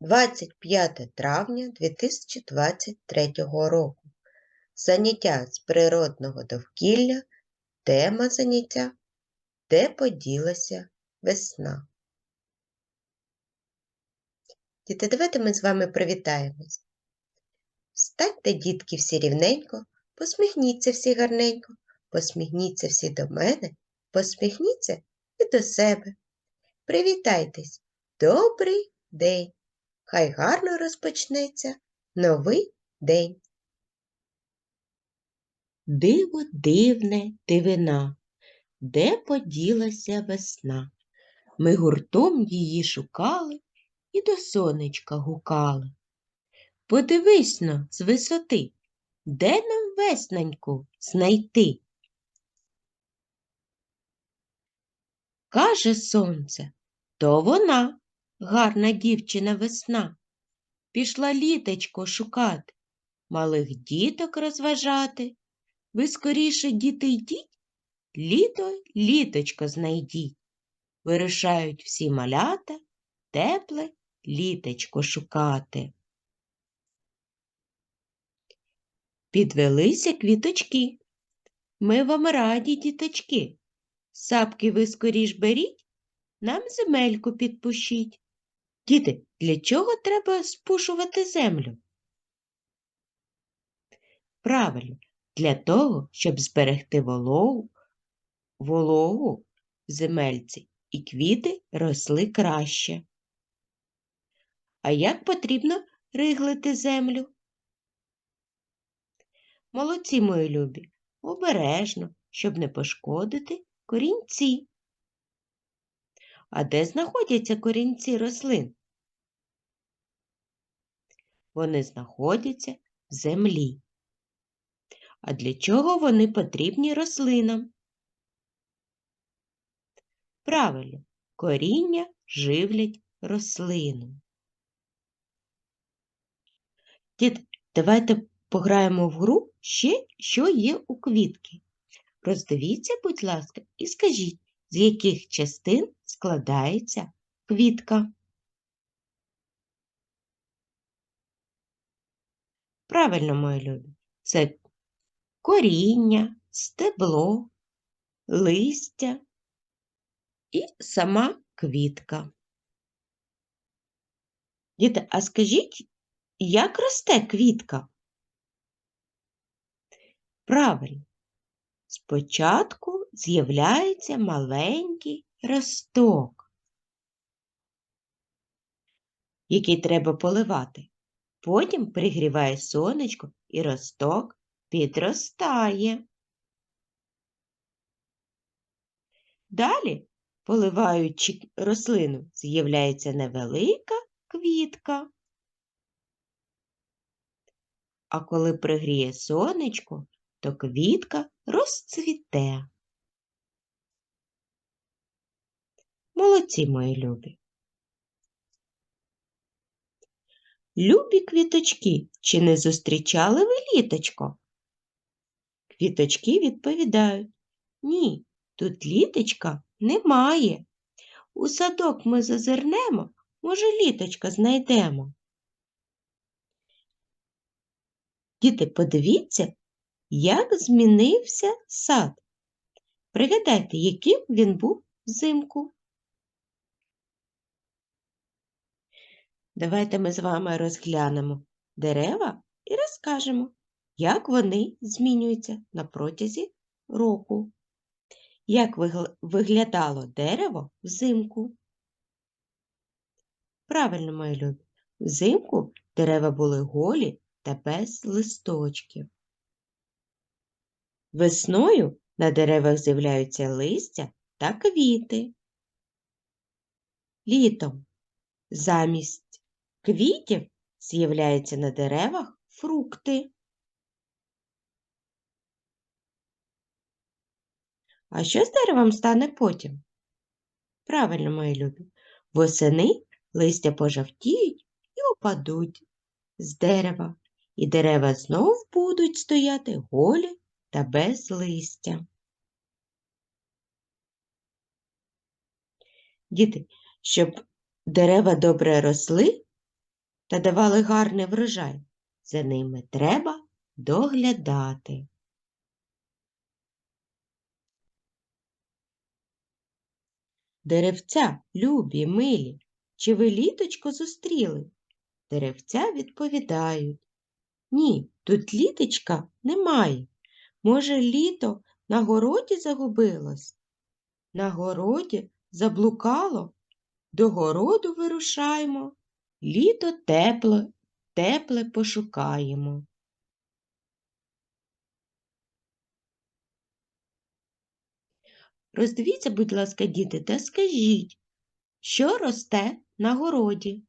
25 травня 2023 року. Заняття з природного довкілля, тема заняття Де поділася весна? Діти, давайте ми з вами привітаємось. Станьте, дітки, всі рівненько, посміхніться всі гарненько, посміхніться всі до мене, посміхніться і до себе. Привітайтесь! Добрий день! Хай гарно розпочнеться новий день. Диво дивне дивина, де поділася весна. Ми гуртом її шукали і до сонечка гукали. Подивись но з висоти, де нам весненьку знайти? Каже сонце, то вона, гарна дівчина весна. Пішла літочко шукати, малих діток розважати. Ви скоріше, діти, йдіть, літо літочко знайдіть. Вирушають всі малята тепле літочко шукати. Підвелися квіточки. Ми вам раді, діточки. Сапки ви скоріш беріть, нам земельку підпушіть. Діти, для чого треба спушувати землю? Правильно, для того, щоб зберегти вологу, вологу в земельці і квіти росли краще. А як потрібно риглити землю? Молодці, мої любі, обережно, щоб не пошкодити корінці. А де знаходяться корінці рослин? Вони знаходяться в землі. А для чого вони потрібні рослинам? Правильно, коріння живлять рослину. Дід, давайте пограємо в гру ще, що є у квітки. Роздивіться, будь ласка, і скажіть, з яких частин складається квітка. Правильно, мої любі, це коріння, стебло, листя і сама квітка. Діти, а скажіть, як росте квітка? Правильно, спочатку з'являється маленький росток, який треба поливати. Потім пригріває сонечко і росток підростає. Далі, поливаючи рослину, з'являється невелика квітка. А коли пригріє сонечко, то квітка розцвіте. Молодці мої любі. Любі квіточки, чи не зустрічали ви літочко? Квіточки відповідають Ні, тут літочка немає. У садок ми зазирнемо, може, літочка знайдемо. Діти, подивіться, як змінився сад. Пригадайте, яким він був взимку. Давайте ми з вами розглянемо дерева і розкажемо, як вони змінюються на протязі року. Як виглядало дерево взимку? Правильно, мої любі, взимку дерева були голі та без листочків. Весною на деревах з'являються листя та квіти. Літом замість квітів з'являються на деревах фрукти. А що з деревом стане потім? Правильно, мої любі, восени листя пожовтіють і опадуть з дерева, і дерева знов будуть стояти голі та без листя. Діти, щоб дерева добре росли, та давали гарний врожай. За ними треба доглядати. Деревця, любі, милі, чи ви літочко зустріли? Деревця відповідають. Ні, тут літочка немає. Може, літо на городі загубилось? На городі заблукало? До городу вирушаємо, літо тепле, тепле пошукаємо. Роздивіться, будь ласка, діти, та скажіть, що росте на городі?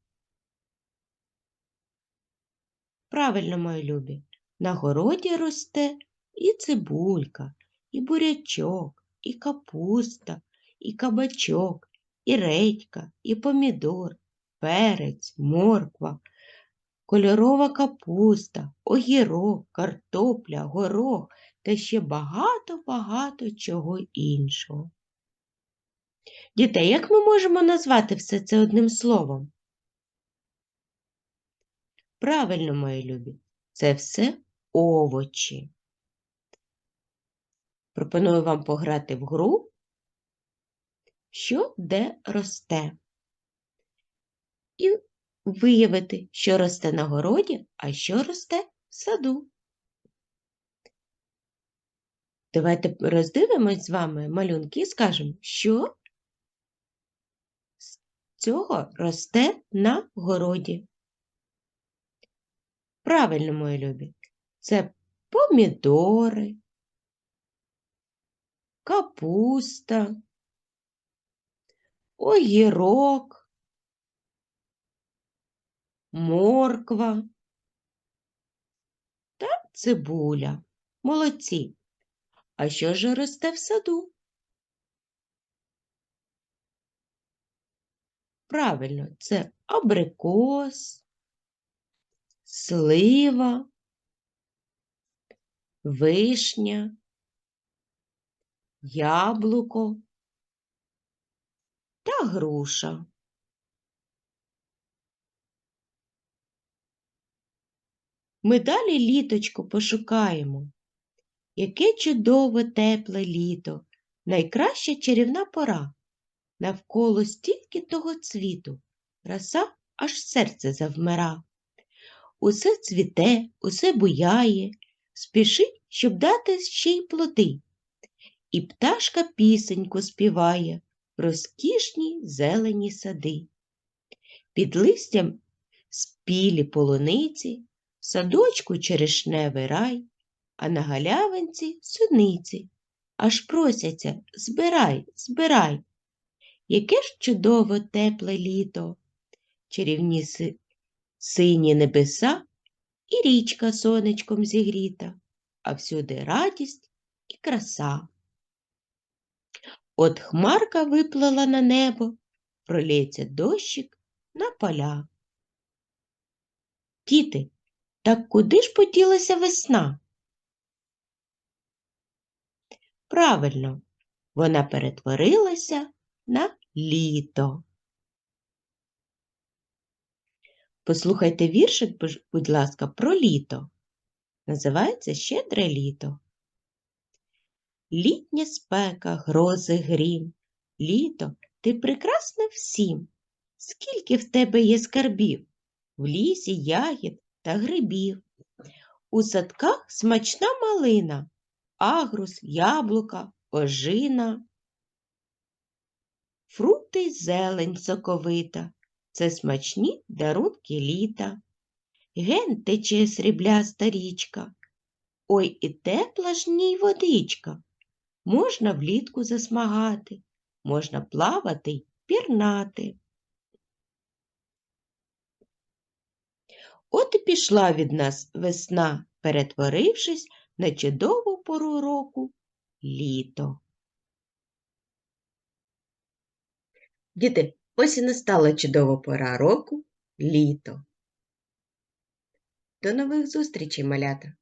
Правильно, мої любі, на городі росте і цибулька, і бурячок, і капуста, і кабачок, і редька, і помідор, перець, морква, кольорова капуста, огірок, картопля, горох та ще багато-багато чого іншого. Дітей, як ми можемо назвати все це одним словом? Правильно, мої любі, це все овочі. Пропоную вам пограти в гру, що де росте. І виявити, що росте на городі, а що росте в саду. Давайте роздивимось з вами малюнки і скажемо, що з цього росте на городі. Правильно, мої любі, це помідори, капуста, огірок, морква та цибуля. Молодці. А що ж росте в саду? Правильно, це абрикос, слива, вишня, яблуко та груша. Ми далі літочку пошукаємо. Яке чудове тепле літо, найкраща чарівна пора. Навколо стільки того цвіту, краса аж серце завмира. Усе цвіте, усе буяє, спішить, щоб дати ще й плоди. І пташка пісеньку співає розкішні зелені сади. Під листям спілі полуниці, в садочку черешневий рай, а на галявинці суниці. Аж просяться збирай, збирай. Яке ж чудове тепле літо, чарівні си... сині небеса і річка сонечком зігріта, а всюди радість і краса. От хмарка виплила на небо, пролється дощик на поля. Діти, так куди ж поділася весна? Правильно, вона перетворилася на літо. Послухайте віршик, будь ласка, про літо. Називається Щедре літо. Літня спека, грози грім. Літо, ти прекрасна всім. Скільки в тебе є скарбів, в лісі ягід та грибів. У садках смачна малина, агрус, яблука, ожина. Фрукти й зелень соковита це смачні дарунки літа. Ген тече срібляста річка. Ой і тепла ж ній водичка. Можна влітку засмагати, можна плавати й пірнати. От і пішла від нас весна, перетворившись на чудову пору року літо. Діти, ось і настала чудова пора року літо. До нових зустрічей, малята!